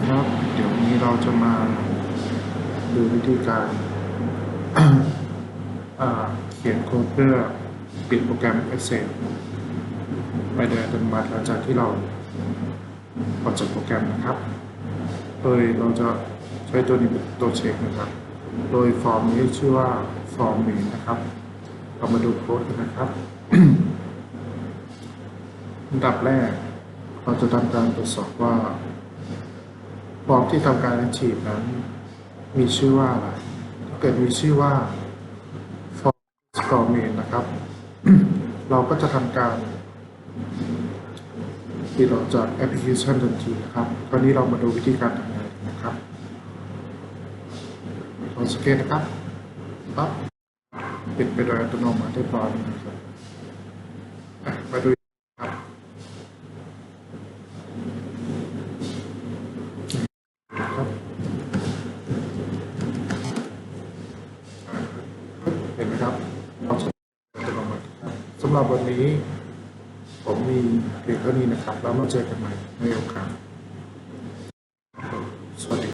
ครับเดี๋ยววันนี้เราจะมาดูวิธีการ เขียนโค้ดเพื่อปิดโปรแกรม Excel ไปโดยอัตโนมัติหลังจากที่เราออกจากโปรแกรมนะครับ โดยเราจะใช้ตัวนี้เป็นตัวเช็คนะครับ โดยฟอร์มนี้ชื่อว่าฟอร์มเมนนะครับ เรามาดูโค้ดกันนะครับอันดับแรกเราจะทำการตรวจสอบว่า ฟอร์มที่ทำการฉีดนั้น มีชื่อว่าอะไรถ้าเกิดมีชื่อว่า form form main นะครับ เราก็จะทำการปิดออกจากแอปพลิเคชันทันทีนะครับคราวนี้เรามาดูวิธีการทำงานนะครับลองสเกตนะครับปั๊บปิดไปโดยอัตโนมัติเรียบร้อยแล้วนะครับมาดู ห็นไหมครับควาสำจะมาสำหรับวันนี้ ผมมีเพียงเท่านี้นะครับ แล้วมาเจอกันใหม่ในโอกาสสวัสดี